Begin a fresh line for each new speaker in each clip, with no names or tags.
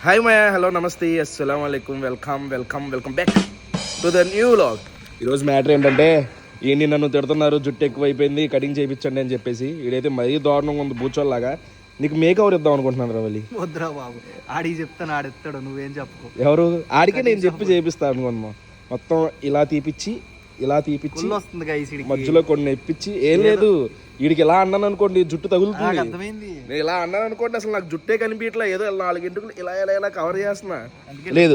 Hi మయా hello నమస్తే అస్సలం అయికం welcome welcome welcome back to the new log ఈరోజు మ్యాటర్ ఏంటంటే ఏంటి నన్ను తిడుతున్నారు జుట్టు ఎక్కువ అయిపోయింది కటింగ్ చేయించండి అని చెప్పేసి. ఇదైతే మరీ దారుణంగా ఉంది బూచోల్లాగా నీకు మేక్ ఓవర్ ఇద్దాం అనుకుంటున్నాను రవలి
వద్దురా బాబు. ఆడికి చెప్తాను ఆడెత్తాడు నువ్వేం చెప్పుకో.
ఎవరు? ఆడికే నేను చెప్పి చేపిస్తాను అనుకున్నాను మొత్తం ఇలా తీపిచ్చి ఇలా తీపిచ్చి మధ్యలో కొన్ని ఎప్పించి ఏం లేదు వీడికి ఇలా అన్నాను అనుకోండి జుట్టు తగులుతుంది. నేను ఇలా అన్నాను అనుకోండి అసలు నాకు జుట్టే కనిపించట్లా ఏదో నాలుగింటికి ఇలా ఇలా ఇలా కవర్ చేస్తున్నా. లేదు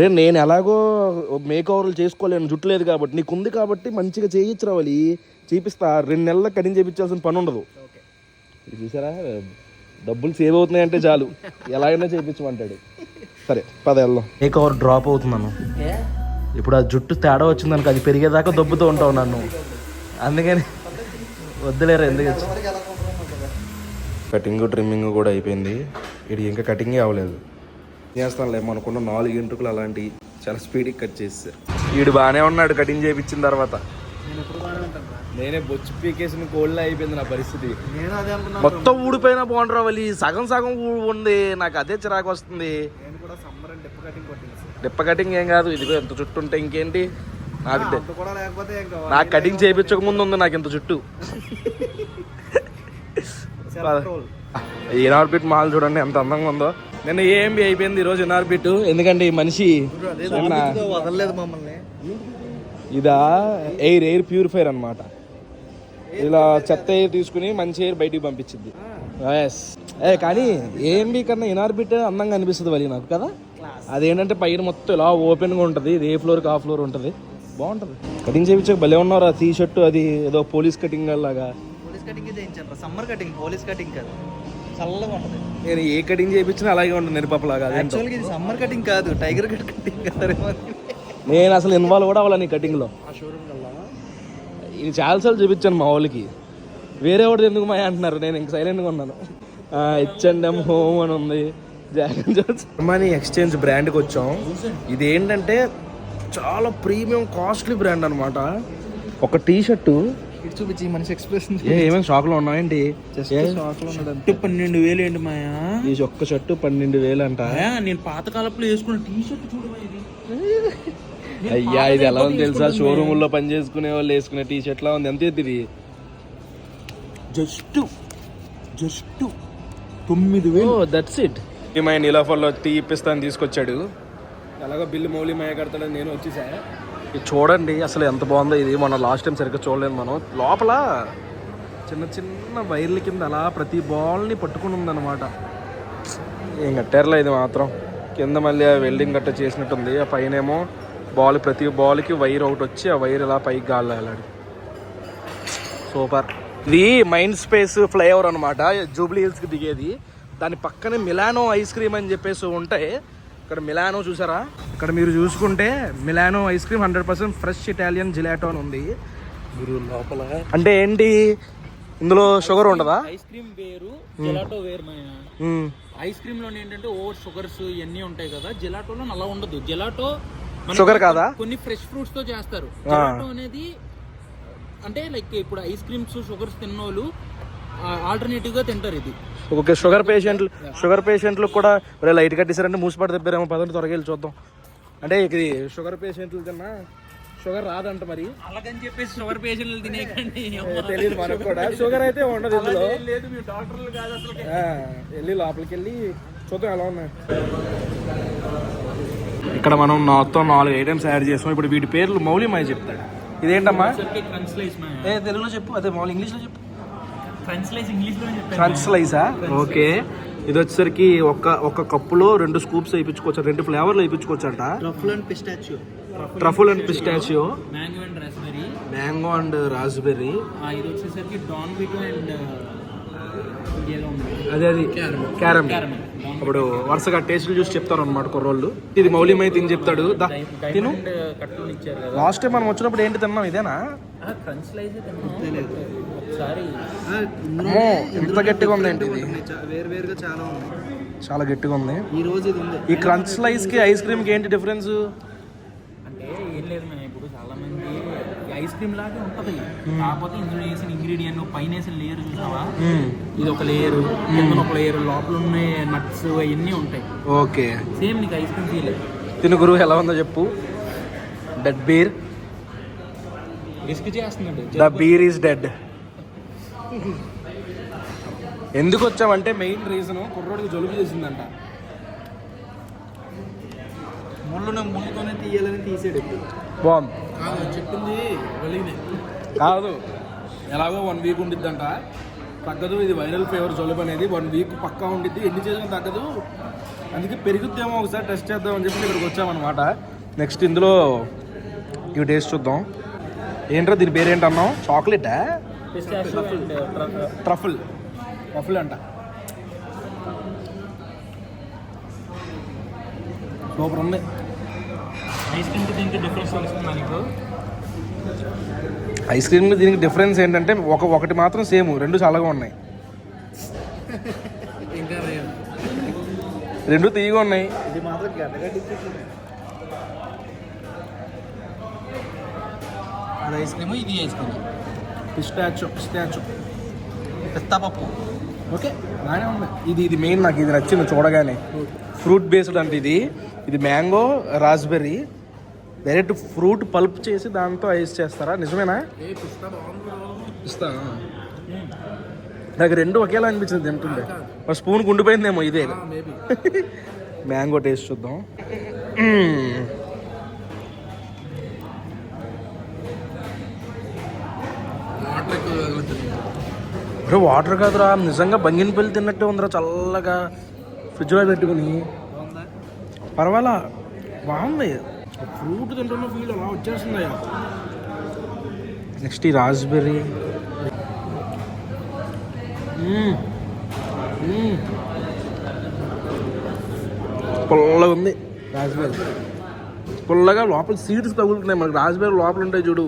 రే నేను ఎలాగో మేక్ ఓవర్లు చేసుకోలేను జుట్టు లేదు కాబట్టి. నీకు ఉంది కాబట్టి మంచిగా చేయించు రావాలి చేపిస్తా. రెండు నెలల కటింగ్ చేయించాల్సిన పని ఉండదు. ఇది చూసారా? డబ్బులు సేవ్ అవుతున్నాయి అంటే చాలు. ఎలాగైనా చేయించమంటాడు సరే పద వెళ్దాం. మేక్ ఓవర్ డ్రాప్ అవుతున్నాను ఇప్పుడు ఆ జుట్టు తేడా వచ్చిందనుకో అది పెరిగేదాకా దొబ్బుతూ ఉంటావు నన్ను. అందుకని వద్దులేరా ఎందుకు కటింగ్ ట్రిమ్మింగ్ కూడా అయిపోయింది. ఇది ఇంకా కటింగే అవ్వలేదు. చేస్తానులే మనకున్న నాలుగు ఇంటుకులు అలాంటివి చాలా స్పీడ్గా కట్ చేస్తారు వీడు బాగానే ఉన్నాడు కటింగ్ చేయించిన తర్వాత.
నేను
బొచ్చు పీకేసిన కోళ్ళ అయిపోయింది నా పరిస్థితి.
నేను అదే అనుకున్నాను
మొత్తం ఊడిపోయినా వల్లి. సగం సగం ఉంది. నాకు అదే చిరాకు వస్తుంది.
నేను కూడా సమ్మర్ అండ్ కటింగ్ కొట్టింది.
డిప్ప కటింగ్ ఏం కాదు. ఇదిగో ఎంత జుట్టు ఉంటే ఇంకేంటి? నాకు నాకు కటింగ్ చేయించక ముందు ఉంది నాకు ఇంత. ఈ ఇనార్బిట్ మాల్ చూడండి ఎంత అందంగా ఉందో. నిన్న ఏఎంబి అయిపోయింది ఈ రోజు ఇనార్బిట్ ఎందుకంటే ఈ మనిషి
వదలలేదు మమ్మల్ని.
ఇదా ఎయిర్ ఎయిర్ ప్యూరిఫైర్ అన్నమాట. ఇలా చెత్త ఎయిర్ తీసుకుని మంచి ఎయిర్ బయటికి పంపించింది ఎస్ ఏ కానీ ఏఎంబి కన్నా ఇనార్బిట్ అందంగా అనిపిస్తుంది వలి నాకు కదా? అదేంటంటే పైన మొత్తం ఇలా ఓపెన్గా ఉంటుంది. ఇది ఏ ఫ్లోర్కి ఆ ఫ్లోర్ ఉంటుంది. బాగుంటుంది. కటింగ్ చేయించక భలే ఉన్నారు ఆ టీ షర్ట్ అది ఏదో పోలీస్ కటింగ్ లాగా.
పోలీస్ కటింగ్ చేయించాను సమ్మర్ కటింగ్ పోలీస్ కటింగ్ కాదు. చల్లగా ఉంటుంది.
నేను ఏ కటింగ్ చేయించినా అలాగే ఉంటుంది నిరపలాగా అదేంటో.
యాక్చువల్గా ఇది సమ్మర్ కటింగ్ కాదు. టైగర్ కట్ కటింగ్ కాదేమో
నేను అసలు ఇన్వాల్వ్ కూడా అవ్వాలి నీ కటింగ్లో
ఆ షోరూమ్ కల్లా
ఇది చాలాసార్లు చూపించాను మా వాళ్ళకి. వేరే వాడు ఎందుకు మా అంటున్నారు. నేను ఇంక సైలెంట్గా ఉన్నాను. హెచ్ అండ్ ఎం హోమ్ అని ఉంది. జాగన్ జోన్స్ మనీ ఎక్స్చేంజ్ బ్రాండ్కి వచ్చాం. ఇది ఏంటంటే చాలా ప్రీమియం కాస్ట్లీ బ్రాండ్ అనమాట ఒక టీ షర్టు
చూపించి మనిషి ఎక్స్ప్రెషన్
ఏ ఏమేమి షాక్లో ఉన్నాయండి ఏ?
షర్ట్ పన్నెండు వేలు ఏంటి మాయా?
ఈ ఒక్క షర్టు పన్నెండు వేలు అంట.
నేను పాతకాలపులో వేసుకున్న టీ షర్ట్ చూడు ఇది.
అయ్యా ఇది ఎలా ఉంది తెలుసా? షోరూమ్లో పని చేసుకునే వాళ్ళు వేసుకునే టీ షర్ట్ లా ఉంది. ఎంత ఇది
జస్ట్ జస్ట్ తొమ్మిది
ఓ దట్స్ ఇట్ మై నీలాఫర్లో టీ ఇప్పిస్తాను తీసుకొచ్చాడు. ఎలాగో బిల్లు మౌలి మయ కడతాడని నేను వచ్చేసా. ఇది చూడండి అసలు ఎంత బాగుందో ఇది. మన లాస్ట్ టైం సరిగ్గా చూడలేదు మనం. లోపల చిన్న చిన్న వైర్ల కింద అలా ప్రతి బాల్ని పట్టుకుని ఉందన్నమాట. ఏం కట్టారులే ఇది మాత్రం. కింద మళ్ళీ ఆ వెల్డింగ్ గట్ట చేసినట్టుంది. ఆ పైన ఏమో బాల్ ప్రతి బాల్కి వైర్ ఒకటి వచ్చి ఆ వైర్ ఇలా పైకి గాలి సూపర్. ఇది మైండ్ స్పేస్ ఫ్లైఓవర్ అనమాట జూబ్లీ హిల్స్కి దిగేది. దాని పక్కనే మిలానో ఐస్ క్రీమ్ అని చెప్పేసి ఉంటాయి ఇక్కడ మిలానో చూసారా? ఇక్కడ మీరు చూసుకుంటే Milano ice cream hundred percent fresh Italian gelato అని ఉంది.
మీరు లోపల
అంటే ఏంటి? ఇందులో షుగర్ ఉండదా?
ఐస్ క్రీమ్ వేరు జెలాటో వేరు. ఐస్ క్రీమ్లో ఏంటంటే ఓవర్ షుగర్స్ ఇవన్నీ ఉంటాయి కదా జెలాటోలో అలా ఉండదు. జెలాటో
షుగర్ కాదా?
కొన్ని ఫ్రెష్ ఫ్రూట్స్తో చేస్తారు జెలాటో అనేది అంటే లైక్ ఇప్పుడు ఐస్ క్రీమ్స్ షుగర్స్ తిన్నోళ్ళు ఆల్టర్నేటివ్గా తింటారు ఇది.
ఓకే షుగర్ పేషెంట్లు షుగర్ పేషెంట్లు కూడా ఒరే లైట్ కట్టేసారంటే మూసిపడి తెప్పారేమో పదండి త్వరగా వెళ్ళి చూద్దాం. అంటే ఇది షుగర్ పేషెంట్లు తిన్నా షుగర్ రాదంట మరి.
అలాగని చెప్పేసి షుగర్ పేషెంట్లు తినేకండి
తెలియదు మనకు కూడా. షుగర్ అయితే ఉండదు ఇందులో.
లేదు మీరు డాక్టర్లు కాదు అసలు.
వెళ్ళి లోపలికి వెళ్ళి చూద్దాం ఎలా ఉన్నాయి. ఇక్కడ మనం మొత్తం నాలుగు ఐటమ్స్ యాడ్ చేసాం. ఇప్పుడు వీటి పేర్లు మౌలిమాయ చెప్తాడు. ఇదేంటమ్మా? ఏ తెలుగులో చెప్పు అదే మౌలి ఇంగ్లీష్లో చెప్పు. ఫ్రంచ్ స్లైసా ఓకే. ఇది వచ్చేసరికి ఒక ఒక కప్పులో రెండు స్కూప్స్ వేయించుకోవచ్చు రెండు ఫ్లేవర్లు వేయించుకోవచ్చు అంట
truffle and pistachio
truffle and pistachio
mango and raspberry
mango and raspberry
ఇది వచ్చేసరికి డాన్ బిటో అండ్
అదే అది క్యారమ్ ఇప్పుడు వరుసగా టేస్ట్లు చూసి చెప్తారు అనమాట కుర్రోళ్ళు. ఇది మౌలిమై తిని చెప్తాడు. తిను. లాస్ట్ టైం మనం వచ్చినప్పుడు ఏంటి తిన్నాం? ఇదేనా? అమ్మో ఎంత గట్టిగా ఉంది ఏంటి ఇది?
వేరు వేరుగా చాలా ఉన్నాయి.
చాలా గట్టిగా ఉంది.
ఈ రోజు ఇది ఉంది.
ఈ క్రంచ్ స్లైస్కి ఐస్ క్రీమ్కి ఏంటి డిఫరెన్స్
అంటే ఏం లేదు మేము ఇప్పుడు చాలా మంది ఐస్ క్రీమ్ లాగే ఉంటది. కాకపోతే ఇందులో వేసిన ఇంగ్రీడియంట్ పైన వేసిన లేయర్ చూసావా?
మ్మ్.
ఇది ఒక లేయర్ కింద ఒక లేయర్ లోపల ఉన్న నట్స్ అవన్నీ ఉంటాయి.
ఓకే
సేమ్ నీకు ఐస్ క్రీమ్ ఫీల్
తిను గురువు ఎలా ఉందో చెప్పు. డెడ్ బీర్
రిస్క్ చేస్తున్నాడు
ద బీర్ ఈస్ డెడ్ ఎందుకు వచ్చామంటే మెయిన్ రీజన్ కుర్రోడికి జలుబు చేసిందంట.
ముళ్ళును ముళ్ళుతోనే తీయాలని తీసాడు
బాగుంది.
కాదు చెప్పింది
కాదు. ఎలాగో వన్ వీక్ ఉండిద్దంట. తగ్గదు ఇది వైరల్ ఫీవర్ జలుబు అనేది. వన్ వీక్ పక్కా ఉండిద్ది. ఎన్ని చేసినా తగ్గదు. అందుకే పెరుగుద్దేమో ఒకసారి టెస్ట్ చేద్దామని చెప్పి ఇక్కడికి వచ్చామన్నమాట. నెక్స్ట్ ఇందులో ఇవి టేస్ట్ చూద్దాం. ఏంట్రా దీని పేరు ఏంటన్నావు చాక్లెటా ట్రఫుల్ ట్రఫుల్ అంట. సూపర్ ఉంది.
ఐస్ క్రీమ్ దీనికి డిఫరెన్స్ తెలుస్తుందా నీకు?
ఐస్ క్రీమ్ దీనికి డిఫరెన్స్ ఏంటంటే ఒక ఒకటి మాత్రం సేమ్ రెండు చల్లగా ఉన్నాయి. రెండు తీయగా ఉన్నాయి.
ఇది మాత్రం
అది ఐస్ క్రీమ్ ఇది ఐస్ క్రీమ్
పిస్టాచో పిస్టాచో.
పిస్తా పప్పు.
ఓకే బాగానే ఉంది. ఇది ఇది మెయిన్ నాకు ఇది నచ్చింది చూడగానే. ఫ్రూట్ బేస్డ్ అంటే ఇది. ఇది mango raspberry. Direct fruit pulp చేసి దాంతో ఐస్ చేస్తారా? నిజమేనా? నాకు రెండు ఒకేలా అనిపించింది తింటుండే ఒక స్పూన్ గుండిపోయిందేమో ఇదే. మ్యాంగో టేస్ట్ చూద్దాం. అరే వాటర్ కాదురా నిజంగా బంగినపల్లి తిన్నట్టే ఉందిరా చల్లగా ఫ్రిడ్జ్లో పెట్టుకుని. పర్వాలా? బాగుంది. ఫ్రూట్ తింటున్న ఫీల్ అలా వచ్చేస్తుంది నెక్స్ట్ ఈ రాస్బెర్రీ. పుల్లగా ఉంది. రాస్బెర్రీ పుల్లగా లోపల సీడ్స్ తగులుతున్నాయి. మనకి రాస్బెర్రీ లోపల ఉంటాయి చూడు.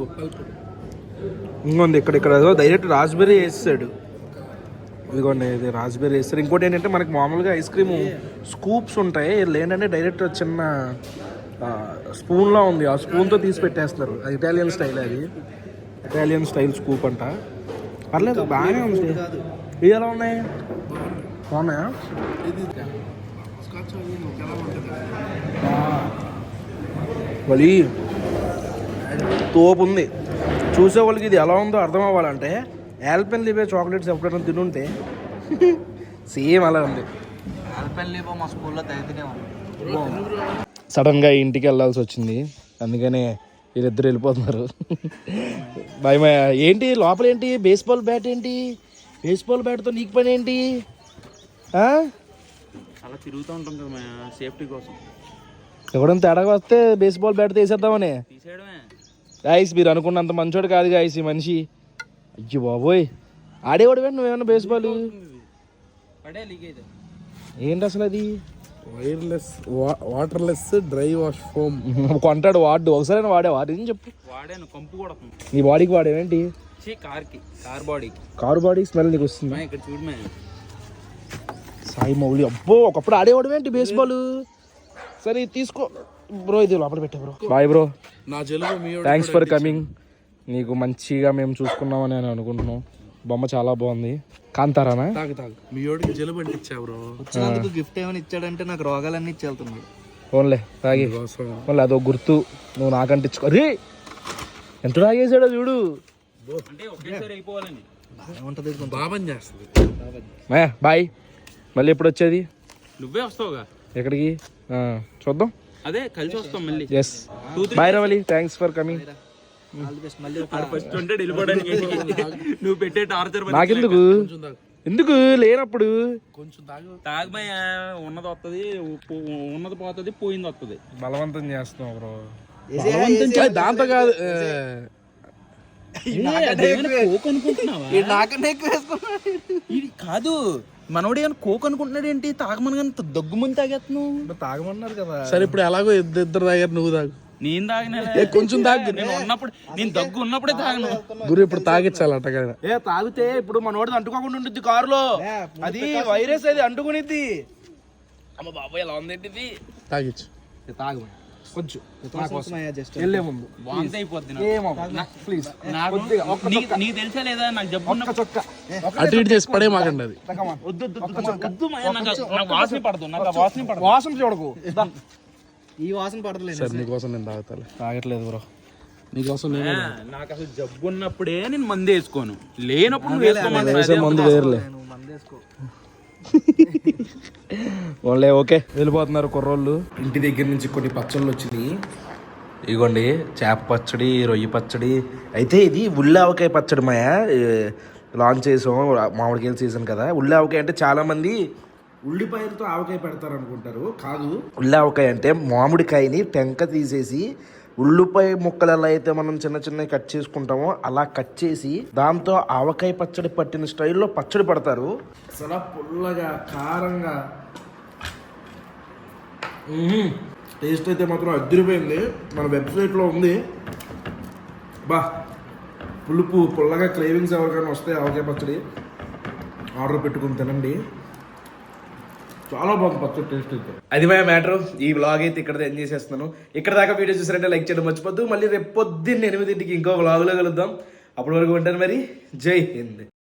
ఇంకొంది ఇక్కడ ఇక్కడ డైరెక్ట్ రాస్బెర్రీ వేసాడు ఇదిగోండి ఇది రాస్బెర్రీ వేస్తారు. ఇంకోటి ఏంటంటే మనకి మామూలుగా ఐస్ క్రీమ్ స్కూప్స్ ఉంటాయి. లేదంటే డైరెక్ట్ చిన్న స్పూన్లా ఉంది. ఆ స్పూన్తో తీసి పెట్టేస్తారు అది ఇటాలియన్ స్టైల్ అది. ఇటాలియన్ స్టైల్ స్కూప్ అంట. పర్లేదు బాగానే ఉంది. ఇవి ఎలా ఉన్నాయి? బాగున్నాయా? మళ్ళీ తోపు ఉంది. చూసే వాళ్ళకి ఇది ఎలా ఉందో అర్థం అవ్వాలంటే యాల్పెన్ లివే చాక్లెట్స్ ఎప్పుడైనా తినుంటే సేమ్ అలా ఉంది.
ఆల్పెన్ మా స్కూల్లో
సడన్గా ఇంటికి వెళ్ళాల్సి వచ్చింది. అందుకనే వీళ్ళిద్దరు వెళ్ళిపోతున్నారు. భయ ఏంటి లోపల ఏంటి? బేస్బాల్ బ్యాట్ ఏంటి? బేస్బాల్ బ్యాట్తో నీకు పని ఏంటి? ఆ?
అలా తిరుగుతూ ఉంటాం కదా సేఫ్టీ కోసం.
ఎవడైనా తేడాగా వస్తే బేస్బాల్ బ్యాట్ తీసేద్దామని
తీసేయడమే.
గాయస్ మీరు అనుకున్నంత మంచోడు కాదు గాయస్ ఈ మనిషి. అయ్యో బాబోయ్. ఆడేవాడు నువ్వేమన్నా బేస్బాల్ ఏంటి అసలు అది?
Wireless waterless dry wash foam
కొంటాడు వాడు. ఒకసారి వాడేవా? అది చెప్పు.
వాడాను కంపు కూడా
నీ బాడీకి వాడేవేంటి
చీ కార్కి కార్ బాడీకి
కారు బాడీ స్మెల్ నీకు వస్తుంది.
ఇక్కడ చూడమే
సాయి మౌలి అబ్బో ఒకప్పుడు ఆడేవాడు ఏంటి బేస్బాల్ సరే తీసుకో. బ్రో ఇది లోపల పెట్టే బ్రో. బాయ్ బ్రో
నా జలుబు మీ
థ్యాంక్స్ ఫర్ కమింగ్ నీకు మంచిగా మేము చూసుకున్నామని నేను అనుకుంటున్నాం. బొమ్మ చాలా బాగుంది. కాంతారానా?
తాగు తాగు. మీ వాడికి జలుబు అంటించా బ్రో?
వచ్చినందుకు గిఫ్ట్ ఏమైనా ఇచ్చాడంటే నాకు రోగాలన్నీ ఇచ్చి వెళ్తున్నాడు
ఫోన్లే తాగి. మళ్ళీ అదో గుర్తు. నువ్వు నాకంటించుకో రే! ఎంత తాగేసాడో చూడు.
బాబన్ చేస్తుంది.
బాయ్. మళ్ళీ ఎప్పుడు వచ్చేది?
నువ్వే వస్తావుగా.
ఎక్కడికి? ఆ, చూద్దాం.
అదే కలిసి వస్తాం మళ్ళీ.
Yes bye Ravali thanks for coming
all the best మళ్ళీ ఒక
ఫస్ట్ ఉంటే వెళ్ళిపోవడానికి నువ్వు పెట్టే టార్చర్
నాకెందుకు? ఎందుకు? లేనప్పుడు.
కొంచెం తాగు.
తాగమయ్యా ఉన్నది వస్తుంది ఉన్నది పోతుంది పోయింది వస్తుంది
బలవంతం చేస్తున్నావు బ్రో.
దాంతో కాదు
నాకన్నా ఎక్కువ వేసుకున్నాడు
ఇది కాదు. మనోడు ఏమైనా కోక్ అనుకుంటున్నాడు ఏంటి తాగమని కానీ దగ్గు ముందు తాగేస్తున్నావు
తాగమన్నారు కదా.
సరే ఇప్పుడు ఎలాగో ఇద్దరు ఇద్దరు తాగారు నువ్వు తాగు.
నేను తాగిన
కొంచెం తాగు.
నేను ఉన్నప్పుడు నేను దగ్గు ఉన్నప్పుడే తాగను.
గురు ఇప్పుడు తాగించాలట కదా.
ఏ తాగితే ఇప్పుడు మనోడిది అంటుకోకుండా ఉండిద్ది కారులో. అది వైరస్ అది అంటుకునిద్ది. అమ్మ బాబాయ్ ఎలా ఉంది
తాగించు
తాగు కొంచెం
మాయా జస్ట్
వెళ్ళే ముందు.
వాంతి అయిపోద్ది
ఏమో ప్లీజ్
నాకు నీకు నీకు తెలుసా లేదా? నాకు జబ్బు ఉన్న
చొక్క.
అటు ఇటు చేసి పడే మాకండి అది.
వద్దు వద్దు, వద్దు వద్దు మాయా, నాకు నాకు వాసన పడదు నాకు ఆ వాసన పడదు.
వాసన చూడకు. దా.
ఈ వాసన పడతలేదు
సరే నీకోసం నేను తాగుతాలే.
తాగట్లేదు బ్రో.
నీకోసం నేను
నాకు అసలు జబ్బు ఉన్నప్పుడే నేను మందు వేసుకోను. లేనప్పుడు నువ్వు వేసుకోమని
వేసే మందు వేరులే.
నువ్వు మందేసుకో
వాళ్ళే ఓకే. వెళ్ళిపోతున్నారు కుర్రోళ్ళు. ఇంటి దగ్గర నుంచి కొన్ని పచ్చళ్ళు వచ్చినాయి. ఇగోండి చేప పచ్చడి రొయ్యి పచ్చడి. అయితే ఇది ఉల్లావకాయ పచ్చడి మాయా? లాంచ్ చేసాం మామిడికాయల సీజన్ కదా. ఉల్లావకాయ అంటే చాలా మంది ఉల్లిపాయలతో ఆవకాయ పెడతారు అనుకుంటారు కాదు ఉల్లావకాయ అంటే మామిడికాయని టెంక తీసేసి ఉల్లిపాయ ముక్కలు ఎలా అయితే మనం చిన్న చిన్నవి కట్ చేసుకుంటామో అలా కట్ చేసి దాంతో ఆవకాయ పచ్చడి పట్టిన స్టైల్లో పచ్చడి పడతారు. అసలు పుల్లగా కారంగా టేస్ట్ అయితే మాత్రం అద్దరిపోయింది మన వెబ్సైట్లో ఉంది. బా పులుపు పుల్లగా క్రేవింగ్స్ ఎవరికైనా వస్తే ఆవకాయ పచ్చడి ఆర్డర్ పెట్టుకుని తినండి. చాలా బాగుంది పచ్చడి టేస్ట్ అయితే. అది మా మ్యాటర్. ఈ వ్లాగ్ అయితే ఇక్కడ ఎంజాయ్ చేసేస్తున్నాను. ఇక్కడ దాకా వీడియో చూసారంటే లైక్ చేయడం మర్చిపోద్దు. మళ్ళీ రేపు పొద్దున్న ఎనిమిదింటికి ఇంకో వ్లాగ్లో కలుద్దాం. అప్పటి వరకు ఉంటాను మరి. జై హింద్.